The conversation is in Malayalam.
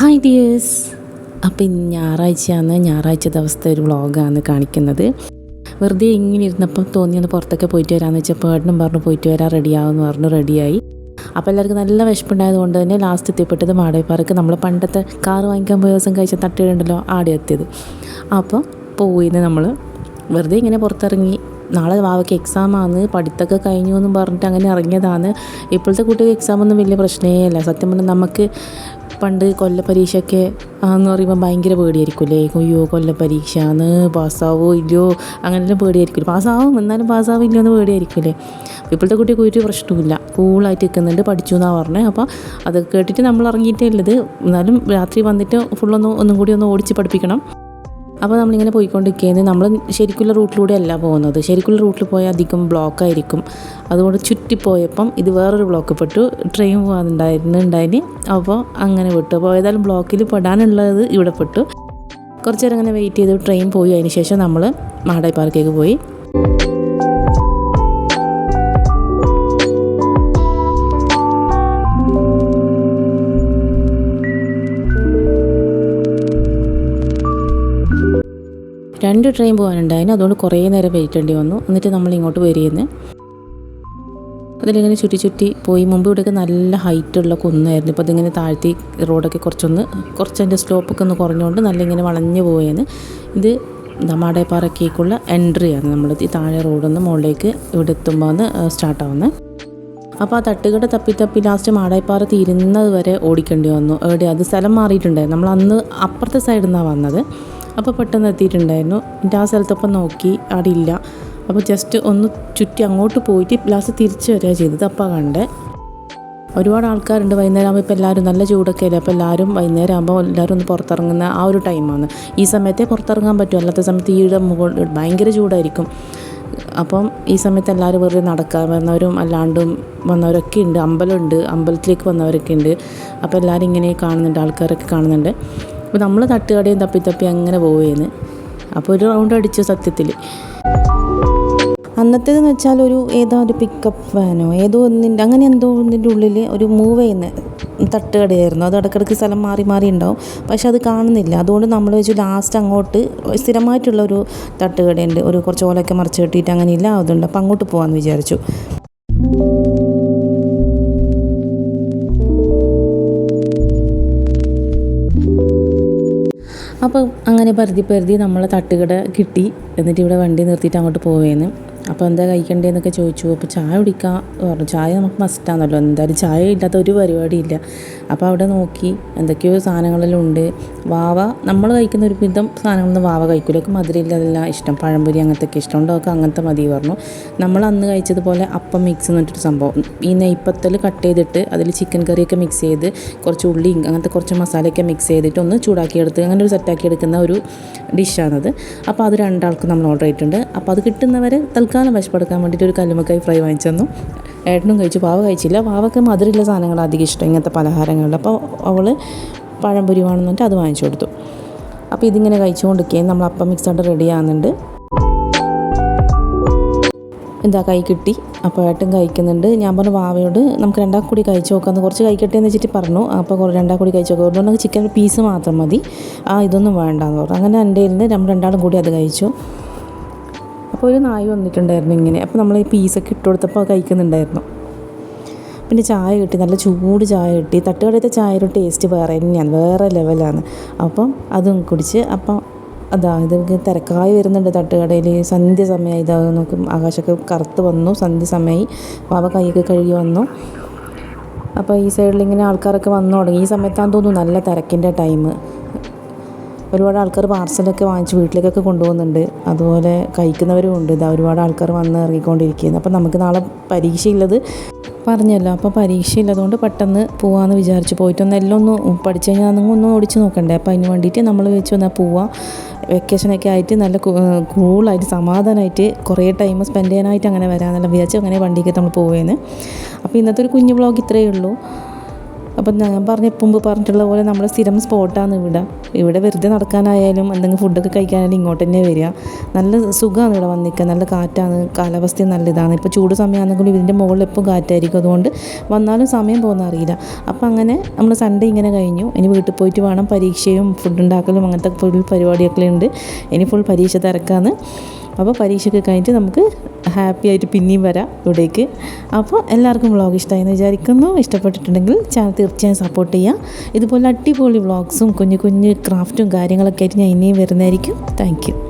ഹായ് ഡിയേഴ്സ് അപ്പം ഇന്ന് ഞായറാഴ്ചയാണ്. ഞായറാഴ്ച ദിവസത്തെ ഒരു വ്ളോഗാണ് കാണിക്കുന്നത്. വെറുതെ ഇങ്ങനെ ഇരുന്നപ്പം തോന്നിയൊന്ന് പുറത്തൊക്കെ പോയിട്ട് വരാമെന്ന് വെച്ചപ്പോൾ ഏട്ടനും പറഞ്ഞു പോയിട്ട് വരാൻ റെഡിയാവുമെന്ന് പറഞ്ഞു റെഡിയായി. അപ്പോൾ എല്ലാവർക്കും നല്ല വിശപ്പുണ്ടായത് കൊണ്ട് തന്നെ ലാസ്റ്റ് എത്തിപ്പെട്ടത് മാടേപ്പാറക്ക് നമ്മൾ പണ്ടത്തെ കാറ് വാങ്ങിക്കാൻ പോയ ദിവസം കഴിച്ച തട്ടിയിട്ടുണ്ടല്ലോ ആടെ എത്തിയത്. അപ്പോൾ പോയിന്ന് നമ്മൾ വെറുതെ ഇങ്ങനെ പുറത്തിറങ്ങി. നാളെ വാവയ്ക്ക് എക്സാമാണ് പഠിത്തമൊക്കെ കഴിഞ്ഞു എന്നും പറഞ്ഞിട്ട് അങ്ങനെ ഇറങ്ങിയതാണ്. ഇപ്പോഴത്തെ കുട്ടികൾക്ക് എക്സാമൊന്നും വലിയ പ്രശ്നമേ അല്ല. സത്യം പറഞ്ഞാൽ നമുക്ക് പണ്ട് കൊല്ലപ്പരീക്ഷയൊക്കെ എന്ന് പറയുമ്പോൾ ഭയങ്കര പേടിയായിരിക്കുമല്ലേ അയ്യോ കൊല്ലപ്പരീക്ഷ എന്ന് പാസ്സാവോ ഇല്ലയോ? അങ്ങനെല്ലാം പേടിയായിരിക്കും പാസ്സാവും എന്നാലും പാസ്സാവും ഇല്ലയോ എന്ന് പേടിയായിരിക്കുമല്ലേ ഇപ്പോഴത്തെ കുട്ടിക്ക് ഒരു പ്രശ്നവുമില്ല. കൂളായിട്ട് നിൽക്കുന്നുണ്ട് പഠിച്ചു എന്നാണ് പറഞ്ഞത് അപ്പോൾ അത് കേട്ടിട്ട് നമ്മൾ ഇറങ്ങിയിട്ടേ ഉള്ളത്. എന്നാലും രാത്രി വന്നിട്ട് ഫുള്ളൊന്ന് ഒന്നും കൂടി ഒന്ന് ഓടിച്ച് പഠിപ്പിക്കണം. അപ്പോൾ നമ്മളിങ്ങനെ പോയിക്കൊണ്ടിരിക്കുന്നത് നമ്മൾ ശരിക്കുള്ള റൂട്ടിലൂടെ അല്ല പോകുന്നത്. ശരിക്കുള്ള റൂട്ടിൽ പോയാൽ അധികം ബ്ലോക്ക് ആയിരിക്കും അതുകൊണ്ട് ചുറ്റിപ്പോയപ്പം ഇത് വേറൊരു ബ്ലോക്ക് പെട്ടു. ട്രെയിൻ പോകാനുണ്ടായിരുന്നുണ്ടായിന്. അപ്പോൾ അങ്ങനെ വിട്ടു. അപ്പോൾ ഏതായാലും ബ്ലോക്കിൽ പെടാനുള്ളത് ഇവിടെ പെട്ടു. കുറച്ച് നേരം അങ്ങനെ വെയിറ്റ് ചെയ്ത് ട്രെയിൻ പോയി. അതിന് ശേഷം നമ്മൾ മാടായി പാർക്കേക്ക് പോയി. രണ്ട് ട്രെയിൻ പോകാനുണ്ടായിരുന്നു അതുകൊണ്ട് കുറേ നേരം വെയിറ്റ് ചെയ്യേണ്ടി വന്നു. എന്നിട്ട് നമ്മൾ ഇങ്ങോട്ട് വരികയെന്ന് അതിലിങ്ങനെ ചുറ്റി ചുറ്റി പോയി. മുമ്പ് ഇവിടെയൊക്കെ നല്ല ഹൈറ്റുള്ള കുന്നായിരുന്നു. ഇപ്പോൾ അതിങ്ങനെ താഴ്ത്തി റോഡൊക്കെ കുറച്ചൊന്ന് കുറച്ച് അതിന്റെ സ്ലോപ്പൊക്കെ ഒന്ന് കുറഞ്ഞുകൊണ്ട് നല്ല ഇങ്ങനെ വളഞ്ഞു പോയേന്ന് ഇത് ദമാടേപ്പാറക്കേക്കുള്ള എൻട്രിയാണ് നമ്മൾ ഈ താഴെ റോഡൊന്ന് മുകളിലേക്ക് ഇവിടെ എത്തുമ്പോൾ സ്റ്റാർട്ടാവുന്നത് അപ്പോൾ ആ തട്ടുകട തപ്പി തപ്പി ലാസ്റ്റ് മാടായിപ്പാറ തീരുന്നത് വരെ ഓടിക്കേണ്ടി വന്നു. എവിടെ അത് സ്ഥലം മാറിയിട്ടുണ്ടായിരുന്നു നമ്മൾ അന്ന് അപ്പുറത്തെ സൈഡിൽ നിന്നാണ് വന്നത്. അപ്പോൾ പെട്ടെന്ന് എത്തിയിട്ടുണ്ടായിരുന്നു. എന്റെ ആ സ്ഥലത്തപ്പം നോക്കി അവിടെ ഇല്ല അപ്പോൾ ജസ്റ്റ് ഒന്ന് ചുറ്റി അങ്ങോട്ട് പോയിട്ട് ലാസ്റ്റ് തിരിച്ചു വരിക ചെയ്തത്. അപ്പോൾ കണ്ടേ. ഒരുപാട് ആൾക്കാരുണ്ട് വൈകുന്നേരം ആകുമ്പോൾ ഇപ്പോൾ എല്ലാവരും നല്ല ചൂടൊക്കെ അല്ലേ? അപ്പോൾ എല്ലാവരും വൈകുന്നേരം ആകുമ്പോൾ എല്ലാവരും ഒന്ന് പുറത്തിറങ്ങുന്ന ആ ഒരു ടൈമാണ് ഈ സമയത്തേ പുറത്തിറങ്ങാൻ പറ്റും അല്ലാത്ത സമയത്ത് ഈയുടെ മുകളിൽ ഭയങ്കര ചൂടായിരിക്കും. അപ്പം ഈ സമയത്ത് എല്ലാവരും വെറുതെ നടക്കാൻ വന്നവരും അല്ലാണ്ടും വന്നവരൊക്കെ ഉണ്ട്. അമ്പലമുണ്ട് അമ്പലത്തിലേക്ക് വന്നവരൊക്കെ ഉണ്ട്. അപ്പോൾ എല്ലാവരും ഇങ്ങനെ കാണുന്നുണ്ട്. ആൾക്കാരൊക്കെ കാണുന്നുണ്ട്. അപ്പോൾ നമ്മൾ തട്ടുകടയും തപ്പി തപ്പി അങ്ങനെ പോവുകയെന്ന് അപ്പോൾ ഒരു റൗണ്ട് അടിച്ചു സത്യത്തിൽ അന്നത്തേതെന്ന് വെച്ചാൽ ഒരു ഏതോ ഒരു പിക്കപ്പ് വാനോ ഏതോ ഒന്നിന്റെ അങ്ങനെ എന്തോ ഒന്നിന്റെ ഉള്ളിൽ ഒരു മൂവ് ചെയ്യുന്ന തട്ടുകടയായിരുന്നു. അത് ഇടയ്ക്കിടയ്ക്ക് സ്ഥലം മാറി മാറി ഉണ്ടാവും. പക്ഷെ അത് കാണുന്നില്ല. അതുകൊണ്ട് നമ്മൾ വെച്ച് ലാസ്റ്റ് അങ്ങോട്ട് സ്ഥിരമായിട്ടുള്ള ഒരു തട്ടുകടയുണ്ട്. ഒരു കുറച്ച് ഓലൊക്കെ മറിച്ച് കെട്ടിയിട്ട് അങ്ങനെ ഇല്ല അതുണ്ട് അപ്പോൾ അങ്ങോട്ട് പോകാമെന്ന് വിചാരിച്ചു. അപ്പോൾ അങ്ങനെ പരുതി പരുതി നമ്മളെ തട്ടുകട കിട്ടി. എന്നിട്ട് ഇവിടെ വണ്ടി നിർത്തിയിട്ട് അങ്ങോട്ട് പോവേന്ന്. അപ്പോൾ എന്താ കഴിക്കണ്ടേന്നൊക്കെ ചോദിച്ചു. അപ്പോൾ ചായ കുടിക്കാൻ പറഞ്ഞു. ചായ നമുക്ക് മസ്റ്റാണല്ലോ എന്തായാലും ചായ ഇല്ലാത്ത ഒരു പരിപാടിയില്ല. അപ്പോൾ അവിടെ നോക്കി എന്തൊക്കെയോ സാധനങ്ങളെല്ലാം ഉണ്ട്. വാവ നമ്മൾ കഴിക്കുന്ന ഒരു വിധം സാധനങ്ങളൊന്നും വാവ കഴിക്കില്ല മധുരമില്ലതെല്ലാം ഇഷ്ടം. പഴംപൊരി അങ്ങനത്തെ ഒക്കെ ഇഷ്ടം ഉണ്ടോ അങ്ങനത്തെ മതി പറഞ്ഞു. നമ്മൾ അന്ന് കഴിച്ചതുപോലെ അപ്പം മിക്സ് എന്ന് പറഞ്ഞിട്ടൊരു സംഭവം. ഈ നെയ്പ്പത്തൽ കട്ട് ചെയ്തിട്ട് അതിൽ ചിക്കൻ കറിയൊക്കെ മിക്സ് ചെയ്ത് കുറച്ച് ഉള്ളി അങ്ങനത്തെ കുറച്ച് മസാലയൊക്കെ മിക്സ് ചെയ്തിട്ട് ഒന്ന് ചൂടാക്കിയെടുത്ത് അങ്ങനെ ഒരു സെറ്റാക്കി എടുക്കുന്ന ഒരു ഡിഷാണത് അപ്പോൾ അത് രണ്ടാൾക്കും നമ്മൾ ഓർഡർ ചെയ്തിട്ടുണ്ട്. അപ്പോൾ അത് കിട്ടുന്നവരെ തൽക്കാലം വിശപ്പെടുക്കാൻ വേണ്ടിയിട്ട് ഒരു കല്ലുമക്കായി ഫ്രൈ വാങ്ങിച്ചു തന്നു. ഏട്ടനും കഴിച്ചു പാവ കഴിച്ചില്ല. പാവക്ക് മധുരമുള്ള സാധനങ്ങൾ അധികം ഇഷ്ടം ഇങ്ങനത്തെ പലഹാരങ്ങളിൽ. അപ്പോൾ അവൾ പഴംപൊരി വേണമെന്ന് പറഞ്ഞിട്ട് അത് വാങ്ങിച്ചു കൊടുത്തു. അപ്പോൾ ഇതിങ്ങനെ കഴിച്ചുകൊണ്ടിരിക്കുകയും നമ്മൾ അപ്പം മിക്സ് ആയിട്ട് റെഡി ആകുന്നുണ്ട് എന്താ കൈ കിട്ടി. അപ്പോൾ ഏട്ടൻ കഴിക്കുന്നുണ്ട്. ഞാൻ പറഞ്ഞു വാവയോട് നമുക്ക് രണ്ടാം കൂടി കഴിച്ചു നോക്കാമെന്ന് കുറച്ച് കഴിക്കട്ടെ എന്ന് വെച്ചിട്ട് പറഞ്ഞു. അപ്പോൾ രണ്ടാം കൂടി കഴിച്ചു നോക്കാം. അതുകൊണ്ട് ചിക്കൻ പീസ് മാത്രം മതി. ആ ഇതൊന്നും വേണ്ടാന്ന് പറഞ്ഞു. അങ്ങനെ എന്റെ നിന്ന് നമ്മൾ രണ്ടാളും കൂടി അത് കഴിച്ചു. അപ്പോൾ ഒരു നായ് വന്നിട്ടുണ്ടായിരുന്നു ഇങ്ങനെ. അപ്പോൾ നമ്മൾ ഈ പീസൊക്കെ ഇട്ട് കൊടുത്തപ്പോൾ കഴിക്കുന്നുണ്ടായിരുന്നു. പിന്നെ ചായ കിട്ടി നല്ല ചൂട് ചായ കിട്ടി. തട്ടുകടയിലത്തെ ചായയുടെ ടേസ്റ്റ് വേറെ തന്നെയാണ് വേറെ ലെവലാണ് അപ്പം അതും കുടിച്ച് അപ്പം അതാ ഇത് തിരക്കായി വരുന്നുണ്ട് തട്ടുകടയിൽ സന്ധ്യ സമയമായി ഇതാ നോക്കും ആകാശമൊക്കെ കറുത്ത് വന്നു. സന്ധ്യ സമയമായി പാവ കൈയൊക്കെ കഴുകി വന്നു. അപ്പോൾ ഈ സൈഡിൽ ഇങ്ങനെ ആൾക്കാരൊക്കെ വന്നു തുടങ്ങി. ഈ സമയത്താണെന്ന് തോന്നുന്നു നല്ല തിരക്കിന്റെ ടൈം ഒരുപാട് ആൾക്കാർ പാർസലൊക്കെ വാങ്ങിച്ച് വീട്ടിലേക്കൊക്കെ കൊണ്ടുപോകുന്നുണ്ട്. അതുപോലെ കഴിക്കുന്നവരും ഉണ്ട്. ഇതാ ഒരുപാട് ആൾക്കാർ വന്ന് ഇറങ്ങിക്കൊണ്ടിരിക്കുന്നത് അപ്പം നമുക്ക് നാളെ പരീക്ഷയുള്ളത് പറഞ്ഞല്ലോ. അപ്പോൾ പരീക്ഷയില്ലതുകൊണ്ട് പെട്ടെന്ന് പോവാമെന്ന് വിചാരിച്ചു. പോയിട്ടൊന്ന് എല്ലാം ഒന്ന് പഠിച്ചു കഴിഞ്ഞാൽ നിങ്ങൾ ഒന്ന് ഓടിച്ച് നോക്കണ്ടേ. അപ്പോൾ അതിന് വേണ്ടിയിട്ട് നമ്മൾ വെച്ച് വന്നാൽ പോവാം. വെക്കേഷനൊക്കെ ആയിട്ട് നല്ല കൂളായിട്ട് സമാധാനമായിട്ട് കുറേ ടൈം സ്പെൻഡ് ചെയ്യാനായിട്ട് അങ്ങനെ വരാമെന്നെല്ലാം വിചാരിച്ചു അങ്ങനെ വണ്ടിക്ക് നമ്മൾ പോവുകയെന്ന് അപ്പോൾ ഇന്നത്തെ ഒരു കുഞ്ഞു ബ്ലോഗ് ഇത്രയേ ഉള്ളൂ. അപ്പം ഞാൻ പറഞ്ഞ മുമ്പ് പറഞ്ഞിട്ടുള്ള പോലെ നമ്മുടെ സ്ഥിരം സ്പോട്ടാണ് ഇവിടെ. ഇവിടെ വെറുതെ നടക്കാനായാലും എന്തെങ്കിലും ഫുഡൊക്കെ കഴിക്കാനായാലും ഇങ്ങോട്ട് തന്നെ വരിക. നല്ല സുഖമാണ് ഇവിടെ വന്നിരിക്കുക നല്ല കാറ്റാണ്. കാലാവസ്ഥയും നല്ല ഇതാണ് ഇപ്പോൾ ചൂട് സമയമാണെങ്കിലും ഇതിന്റെ മുകളിൽ എപ്പോൾ കാറ്റായിരിക്കും. അതുകൊണ്ട് വന്നാലും സമയം പോകുന്ന അറിയില്ല. അപ്പം അങ്ങനെ നമ്മൾ സൺഡേ ഇങ്ങനെ കഴിഞ്ഞു. ഇനി വീട്ടിൽ പോയിട്ട് വേണം പരീക്ഷയും ഫുഡ് ഉണ്ടാക്കലും അങ്ങനത്തെ ഫുൾ പരിപാടിയൊക്കെ ഉണ്ട്. ഇനി ഫുൾ പരീക്ഷ തിരക്കാണ്. അപ്പോൾ പരീക്ഷയൊക്കെ കഴിഞ്ഞിട്ട് നമുക്ക് ഹാപ്പി ആയിട്ട് പിന്നെയും വരാം ഇവിടേക്ക്. അപ്പോൾ എല്ലാവർക്കും വ്ളോഗ് ഇഷ്ടമായെന്ന് വിചാരിക്കുന്നു. ഇഷ്ടപ്പെട്ടിട്ടുണ്ടെങ്കിൽ ചാനൽ തീർച്ചയായും സപ്പോർട്ട് ചെയ്യുക ഇതുപോലെ അടിപൊളി വ്ളോഗ്സും കുഞ്ഞു കുഞ്ഞു ക്രാഫ്റ്റും കാര്യങ്ങളൊക്കെ ആയിട്ട് ഞാൻ ഇനിയും വരുന്നതായിരിക്കും. താങ്ക്